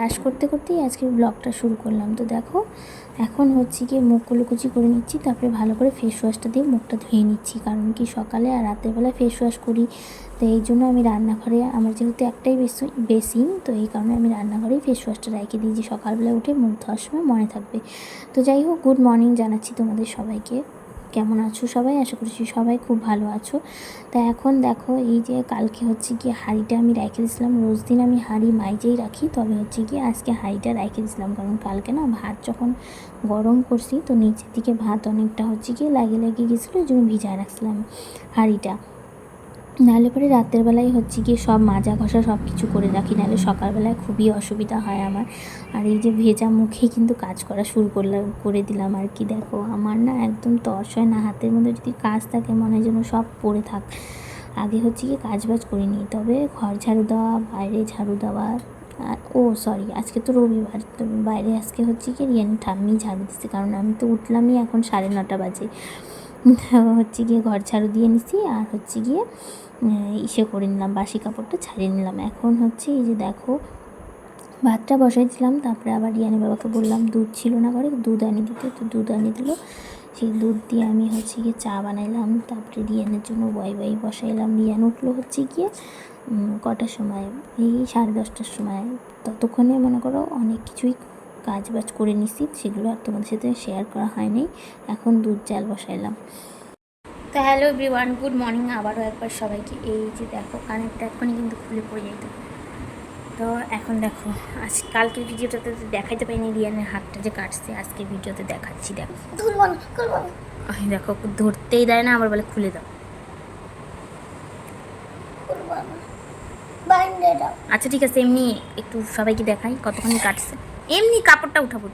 Brush করতে করতেই আজকের ব্লগটা শুরু করলাম। তো দেখো, এখন হচ্ছে গিয়ে মুখ কুচি করে নিচ্ছি, তারপরে ভালো করে ফেস ওয়াশটা দিয়ে মুখটা ধুয়ে নিচ্ছি। কারণ কি, সকালে আর রাতের বেলা ফেস ওয়াশ করি, তো এই জন্য আমি রান্নাঘরে, আমার যেহেতু একটাই বেসি, বেসিন, তো এই কারণে আমি রান্নাঘরেই ফেস ওয়াশটা রেখে দিই যে সকালবেলা উঠে মুখ ধোয়ার সময় মনে থাকবে। তো যাই হোক গুড মর্নিং জানাচ্ছি তোমাদের সবাইকে। কেমন আছো সবাই? আশা করছি সবাই খুব ভালো আছো। তা এখন দেখো, এই যে কালকে হচ্ছে গিয়ে হাঁড়িটা আমি রেখে দিয়েছিলাম। রোজ দিন আমি হাঁড়ি মাইজেই রাখি, তবে হচ্ছে গিয়ে আজকে হাঁড়িটা রেখে দিয়েছিলাম। কারণ কালকে না ভাত যখন গরম করছি, তো নিচের দিকে ভাত অনেকটা হচ্ছে গিয়ে লাগে লাগিয়ে গেছিল ওই জন্য ভিজায় রাখছিলাম হাঁড়িটা। নাহলে পরে রাতের বেলায় হচ্ছে গিয়ে সব মাজা ঘষা সব কিছু করে রাখি, নাহলে সকালবেলায় খুবই অসুবিধা হয় আমার। আর এই যে ভেজা মুখেই কিন্তু কাজ করা শুরু করলাম, করে দিলাম আর কি। দেখো, আমার না একদম তর্স হয় না, হাতের মধ্যে যদি কাজ থাকে মনে হয় যেন সব পড়ে থাক। আগে হচ্ছে গিয়ে কাজ বাজ করিনি, তবে ঘর ঝাড়ু দেওয়া, বাইরে ঝাড়ু দেওয়া ও সরি আজকে তো রবিবার, তো বাইরে আজকে হচ্ছে কি রিয়ানি ঠাম্মি ঝাড়ু দিচ্ছে, কারণ আমি তো উঠলামই এখন সাড়ে নটা বাজে। হচ্ছে গিয়ে ঘর ঝাড়ু দিয়ে নিছি আর হচ্ছে গিয়ে ইসে করে নিলাম, বাসি কাপড়টা ছাড়িয়ে নিলাম। এখন হচ্ছে এই যে দেখো, ভাতটা বসাইছিলাম তারপরে আবার রিয়ানি বাবাকে বললাম, দুধ ছিল না ঘরে, দুধ আনি দিতে। তো দুধ আনি দিল। সেই দুধ দিয়ে আমি হচ্ছে গিয়ে চা বানাইলাম, তারপরে রিয়ানের জন্য ওয়াই ওয়াই বসাইলাম। রিয়ান উঠল হচ্ছে গিয়ে কটার সময়? এই সাড়ে দশটার সময়। ততক্ষণে মনে করো অনেক কিছুই কাজ বাজ করে নিছি সেগুলো আর তোমাদের সাথে শেয়ার করা হয়নি। এখন দুধ জাল বসাইলাম। তো হ্যালো এভরিওয়ান গুড মর্নিং আবারও একবার সবাইকে। এই যে দেখো কানেরটা এখনই কিন্তু খুলে পড়ে যেত। তো এখন দেখো আজ কালকের ভিডিওটাতে তো দেখাইতে পারিনি রিয়ানের হাতটা যে কাটছে আজকে ভিডিওতে দেখাচ্ছি দেখো। দেখো ধরতেই দেয় না আবার বলে খুলে দাও। আচ্ছা ঠিক আছে এমনি একটু সবাইকে দেখাই কতক্ষণ কাটছে। এমনি কাপড়টা উঠাবো।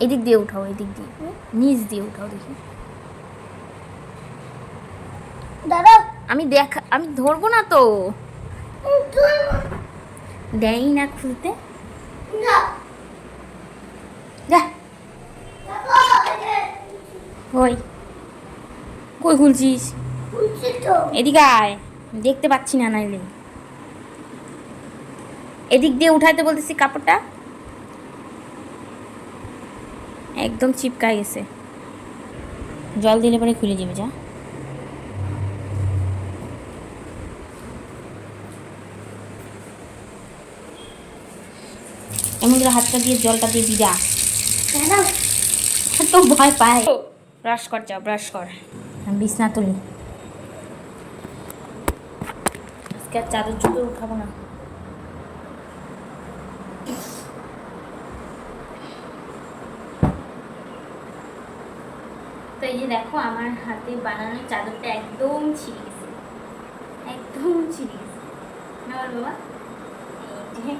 এদিক দিয়ে উঠাও এদিক দিয়ে। নিচ দিয়ে উঠাও দেখি। দাদা আমি দেখ আমি ধরবো না তো। দেয়ই না খুলতে। ওই। কই খুলছিস? এদিকে আয়। দেখতে পাচ্ছি না নাইলে। এদিক দিয়ে উঠাইতে বলতেছি কাপড়টা। একদম চিপকায় গেছে। জল দিলে পরে খুলে যাবে যা। এমন করে হাতটা দিয়ে জলটা দিয়ে দাঁড়াও তো ভয় পায়। ব্রাশ কর যাও ব্রাশ কর। আমি বিছনা তুলি। আজকে আর চাদর চুদর উঠাবো না তো এই যে দেখো আমার হাতে বানানো চাদরটা একদম ছিঁড়ে গেছে। একদম ছিঁড়ে গেছে। না বাবা এই যে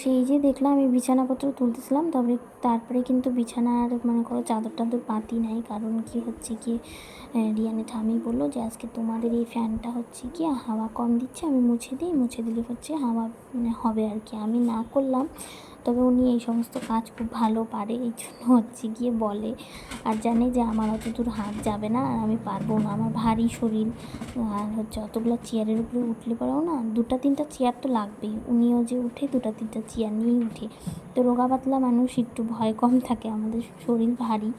সেই যে দেখলাম আমি বিছানাপত্র তুলতেছিলাম, তারপরে তারপরে কিন্তু বিছানার মানে করো চাদর টাদর পাতি নাই, কারণ কি হচ্ছে কি রিয়ানে ঠামি বলল যে আজকে তোমাদের এই ফ্যানটা হচ্ছে কি, হাওয়া কম দিচ্ছে, আমি মুছে দিই, মুছে দিলে হচ্ছে হাওয়া মানে হবে আর কি। আমি না করলাম তবে উনি এই সমস্ত কাজ খুব ভালো পারে, এই জন্য হচ্ছে গিয়ে বলে। আর জানে যে আমার অত দূর হাত যাবে না আর আমি পারব না, আমার ভারী শরীর। আর হচ্ছে অতগুলো চেয়ারের উপরে উঠলে পরেও না দুটা তিনটা চেয়ার তো লাগবেই। উনিও যে উঠে দুটা তিনটা চেয়ার নিয়েই উঠে। তো রোগা পাতলা মানুষ একটু ভয় কম থাকে, আমাদের শরীর ভারী।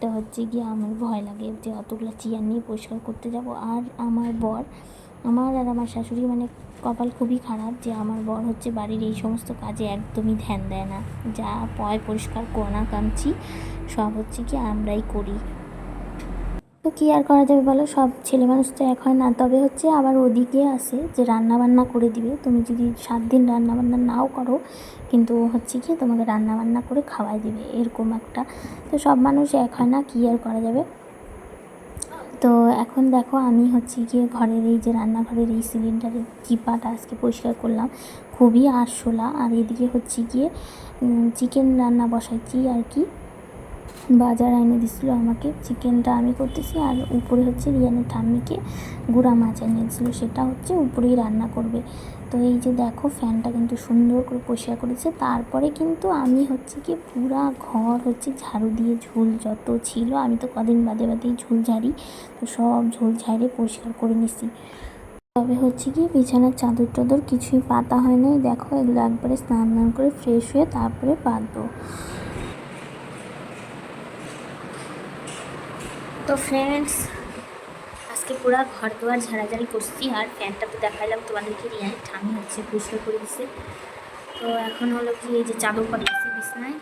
তো হচ্ছে গিয়ে আমার ভয় লাগে যে অতগুলো চেয়ার নিয়ে পরিষ্কার করতে যাব। আর আমার বর আমার আর আমার শাশুড়ি মানে কপাল খুবই খারাপ যে আমার বর হচ্ছে বাড়ির এই সমস্ত কাজে একদমই ধ্যান দেয় না। যা পয় পরিষ্কার, কোনা কামছি সব হচ্ছে কি আমরাই করি। তো কী আর করা যাবে বলো? সব ছেলে মানুষ তো এক হয় না। তবে হচ্ছে আবার ওদিকে আছে যে রান্না বান্না করে দিবে। তুমি যদি সাত দিন রান্না বান্না নাও করো, কিন্তু হচ্ছে কি তোমাকে রান্না বান্না করে খাওয়াই দিবে, এরকম একটা। তো সব মানুষ এক হয় না, কী আর করা যাবে? তো এখন দেখো আমি হচ্ছে গিয়ে ঘরের এই যে রান্নাঘরের এই সিলিন্ডারের চিপাটা আজকে পরিষ্কার করলাম, খুবই আরশোলা। আর এদিকে হচ্ছে গিয়ে চিকেন রান্না বসাইছি আর কি। বাজার এনে দিছিলো আমাকে। চিকেনটা আমি করতেছি আর উপরে হচ্ছে রিয়ানের ঠাম্মিকে গুঁড়া মাছ এনে দিছিলো। সেটা হচ্ছে উপরেই রান্না করবে। তো এই যে দেখো ফ্যানটা কিন্তু সুন্দর করে পরিষ্কার করেছে। তারপরে কিন্তু আমি হচ্ছে কি পুরা ঘর হচ্ছে ঝাড়ু দিয়ে ঝুল যত ছিল, আমি তো কদিন বাদে বাদেই ঝুল ঝাড়ি, তো সব ঝুল ঝাড়ে পরিষ্কার করে নিছি। তবে হচ্ছে কি বিছানার চাদর টাদর কিছুই পাতা হয় নাই। দেখো, এগুলো একবারে স্নান টান করে ফ্রেশ হয়ে তারপরে পাতবো তো ফ্রেন্ডস আজকে পুরো ঘর দুয়ার ঝাড়াঝাড়ি করছি আর ফ্যানটা তো দেখাইলাম, তোমাদেরকে রিয়ান ঠামি হচ্ছে পরিষ্কার করে দিছে। তো এখন হলো কি, এই যে চাদর পাঠিয়েছি বিছনায়,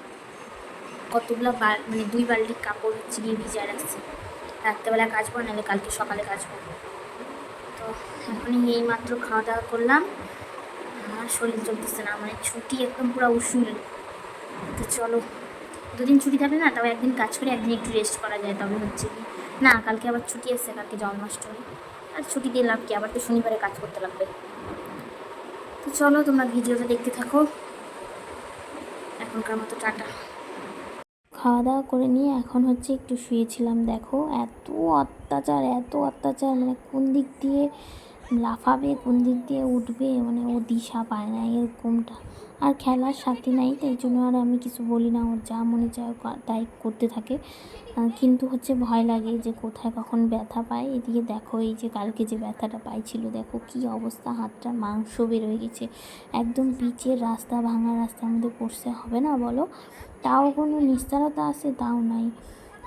কতগুলো মানে দুই বালতি কাপড় হচ্ছে ভিজা রাখছি রাত্রেবেলা কাচবো, নাহলে কালকে সকালে কাজ কাচবো। তো এখনই এই মাত্র খাওয়া দাওয়া করলাম আমার শরীর চলতেছে না মানে ছুটি একদম পুরো উসুল। তো চলো, দুদিন ছুটি থাকলে না তবে একদিন কাজ করে একদিন একটু রেস্ট করা যায়, তবে হচ্ছে কি না, কালকে আবার ছুটি আছে, কালকে জন্মাষ্টমী। আর ছুটি দিয়ে লাভ কি? আবার তো শনিবারে কাজ করতে লাগবে। তো চলো, তোমরা ভিডিওটা দেখতে থাকো। এখনকার মতো টাটা। খাওয়া দাওয়া করে নিয়ে এখন হচ্ছে একটু শুয়েছিলাম, দেখো। এত অত্যাচার এত অত্যাচার মানে কোন দিক দিয়ে লাফাবে, কোন দিক দিয়ে উঠবে মানে ও দিশা পায় না এরকমটা। আর খেলার সাথী নাই, তাই জন্য আর আমি কিছু বলি না। ওর যা মনে চায় তাই করতে থাকে। কিন্তু হচ্ছে ভয় লাগে যে কোথায় কখন ব্যথা পায়। এদিকে দেখো, এই যে কালকে যে ব্যথাটা পাইছিল, দেখো কি অবস্থা হাতটার মাংস বের হয়ে গেছে। একদম পিচের রাস্তা, ভাঙা রাস্তার মধ্যে পড়ছে, হবে না বলো? তাও কোনো নিস্তারতা আছে? তাও নাই।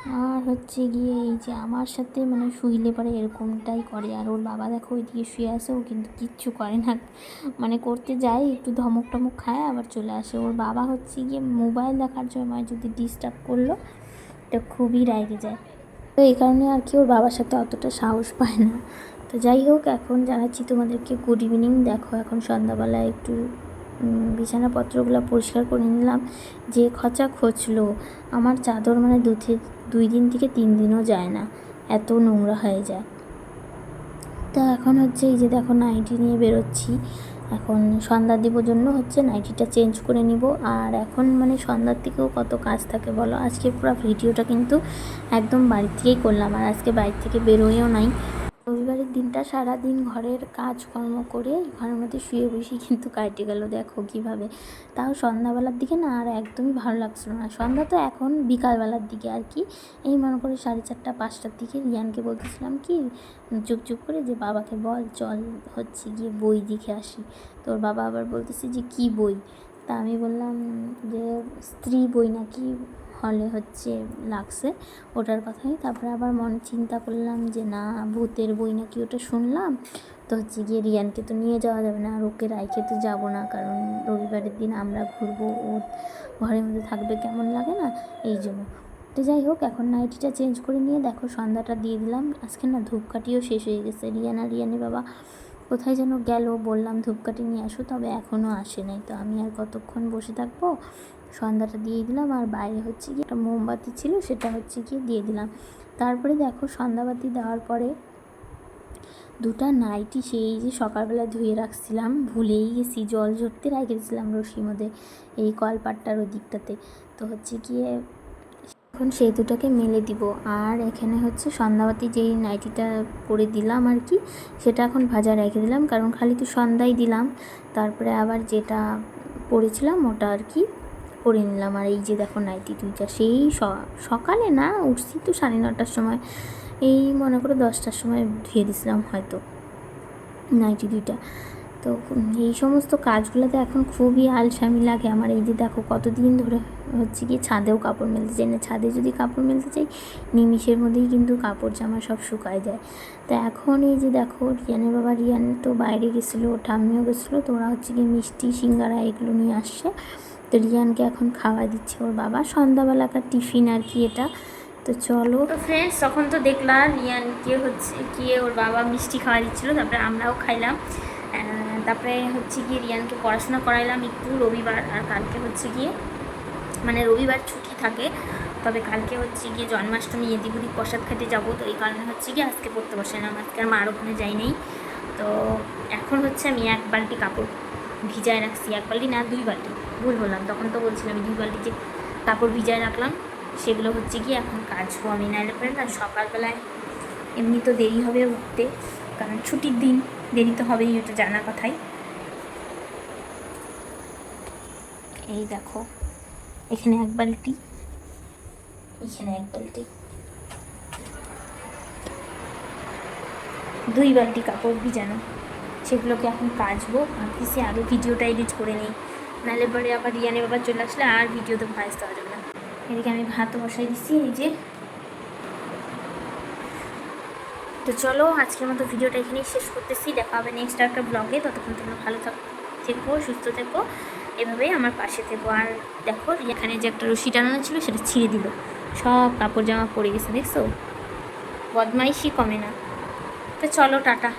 আর হচ্ছে গিয়ে এই যে আমার সাথে মানে শুইলে পরে এরকমটাই করে। আর ওর বাবা দেখো ওইদিকে শুয়ে আসে ও কিন্তু কিচ্ছু করে না। মানে করতে যায়, একটু ধমক টমক খায়, আবার চলে আসে। ওর বাবা হচ্ছে গিয়ে মোবাইল দেখার সময় যদি ডিস্টার্ব করল এটা খুবই রাগে যায়। তো এই কারণে আর কি ওর বাবার সাথে অতটা সাহস পায় না। তো যাই হোক, এখন জানাচ্ছি তোমাদেরকে গুড ইভিনিং দেখো এখন সন্ধ্যাবেলা একটু বিছানাপত্রগুলো পরিষ্কার করে নিলাম। যে খচা খচলো আমার চাদর মানে দু দুই দিন থেকে তিন দিনও যায় না, এত নোংরা হয়ে যায়। তা এখন হচ্ছে এই যে দেখো নাইটি নিয়ে বেরোচ্ছি। এখন সন্ধ্যা দেবর জন্য হচ্ছে নাইটিটা চেঞ্জ করে নিব। আর এখন মানে সন্ধ্যার থেকেও কত কাজ থাকে বলো? আজকে পুরো ভিডিওটা কিন্তু একদম বাড়ি থেকেই করলাম। আর আজকে বাড়ি থেকে বেরোয়ও নাই। দিনটা সারা দিন ঘরের কাজকর্ম করে ঘরের মধ্যে শুয়ে বসে কিন্তু কাটে গেল, দেখো কীভাবে। তাও সন্ধ্যাবেলার দিকে না আর একদমই ভালো লাগছিল না। সন্ধ্যা তো এখন বিকালবেলার দিকে আর কি। এই মনে করে সাড়ে চারটা, পাঁচটার দিকে রিয়ানকে বলতেছিলাম কি চুপ করে যে বাবাকে বল, চল হচ্ছে গিয়ে বই দেখে আসি। তোর বাবা আবার বলতেছে যে কি বই? তা আমি বললাম যে স্ত্রী বই নাকি হলে হচ্ছে লাগছে ওটার কথাই। তারপরে আবার মন চিন্তা করলাম যে না, ভূতের বই নাকি ওটা শুনলাম। তো হচ্ছে গিয়ে রিয়ানকে তো নিয়ে যাওয়া যাবে না আর ওকে রাইখে তো যাব না কারণ রবিবারের দিন আমরা ঘুরবো, ও ঘরের মধ্যে থাকবে কেমন লাগে না এই জন্য। তো যাই হোক, এখন নাইটিটা চেঞ্জ করে নিয়ে দেখো সন্ধ্যাটা দিয়ে দিলাম। আজকে না ধূপকাঠিও শেষ হয়ে গেছে। রিয়ান রিয়ানি বাবা কোথায় যেন গেল, বললাম, ধূপকাঠি নিয়ে আসো। তবে এখনও আসে নাই। তো আমি আর কতক্ষণ বসে থাকব? সন্ধ্যাটা দিয়ে দিলাম। আর বাইরে হচ্ছে কি একটা মোমবাতি ছিল, সেটা হচ্ছে গিয়ে দিয়ে দিলাম। তারপরে দেখো, সন্ধ্যাবাতি দেওয়ার পরে দুটা নাইটি, সেই যে সকালবেলা ধুয়ে রাখছিলাম, ভুলেই গেছি, জল ঝরতে রেখেছিলাম রশির মধ্যে, এই কলপাটটার ওই দিকটাতে তো হচ্ছে গিয়ে এখন সেই দুটাকে মেলে দিব। আর এখানে হচ্ছে সন্ধ্যাবাতি যেই নাইটিটা করে দিলাম আর কি, সেটা এখন ভাজা রেখে দিলাম। কারণ খালি তো সন্ধ্যায় দিলাম, তারপরে আবার যেটা পরেছিলাম ওটা আর কি পরে নিলাম। আর এই যে দেখো নাইটি দুইটা, সেই সকালে না উঠছি তো সাড়ে নটার সময়, এই মনে করো দশটার সময় ধুয়ে দিছিলাম হয়তো নাইটি দুইটা। তো এই সমস্ত কাজগুলোতে এখন খুবই আলসামি লাগে আমার। এই যে দেখো কতদিন ধরে হচ্ছে কি ছাদেও কাপড় মেলতে চাই না। ছাদে যদি কাপড় মেলতে চাই, নিমিষের মধ্যেই কিন্তু কাপড় জামা সব শুকায় যায়। তো এখন এই যে দেখো, রিয়ানের বাবা রিয়ান তো বাইরে গেছিল ঠাম্মিও গেছিল, তো ওরা হচ্ছে কি মিষ্টি, সিঙ্গারা এগুলো নিয়ে আসছে। তো রিয়ানকে এখন খাওয়া দিচ্ছে ওর বাবা। সন্ধ্যাবেলাকার টিফিন আর কি এটা। তো চলো। তো ফ্রেন্ডস তখন তো দেখলাম রিয়ানকে হচ্ছে গিয়ে ওর বাবা মিষ্টি খাওয়া দিচ্ছিল, তারপরে আমরাও খাইলাম। তারপরে হচ্ছে গিয়ে রিয়ানকে পড়াশোনা করাইলাম একটু রবিবার আর কালকে হচ্ছে গিয়ে মানে রবিবার ছুটি থাকে, তবে কালকে হচ্ছে গিয়ে জন্মাষ্টমী এদিগুদি প্রসাদ খেতে যাব, তো এই কারণে হচ্ছে গিয়ে আজকে পড়তে বসাইলাম আজকে আর মার ওখানে যাই নেই। তো এখন হচ্ছে আমি এক বালতি কাপড় ভিজায় রাখছি, এক বালতি না, দুই বালতি, ভুল বললাম, তখন তো বলছিলাম দুই বালতি যে কাপড় ভিজায় রাখলাম, সেগুলো হচ্ছে গিয়ে এখন কাচবো আমি, নাইলে পরে না সকালবেলায় এমনি তো দেরি হবে উঠতে, কারণ ছুটির দিন। দেরি তো হবেই ওটা জানা কথাই। এই দেখো, এখানে এক বালতি। এখানে এক বালতি। দুই বালতি কাপড় ভিজানো। সেগুলোকে এখন কাচবো। ভাবতেছি আগে ভিডিওটা এডিট করে নিই। নাহলে পরে আবার রিয়ানে বাবা চলে আসলে আর ভিডিওতে ভয়েস দেওয়া যাবে না। এদিকে আমি ভাত বসাই দিচ্ছি এই যে তো চলো আজকের মতো ভিডিওটা এখানেই শেষ করতেছি। দেখা হবে নেক্সট একটা ব্লগে ততক্ষণ তোমরা ভালো থাকো সুস্থ থেকো। এভাবেই আমার পাশে থেকো। আর দেখো, এখানে যে একটা রশি টানানো ছিল, সেটা ছিঁড়ে দিল। সব কাপড় জামা পরে গেছে, দেখছ? বদমাইশি কমে না। তো চলো, টাটা।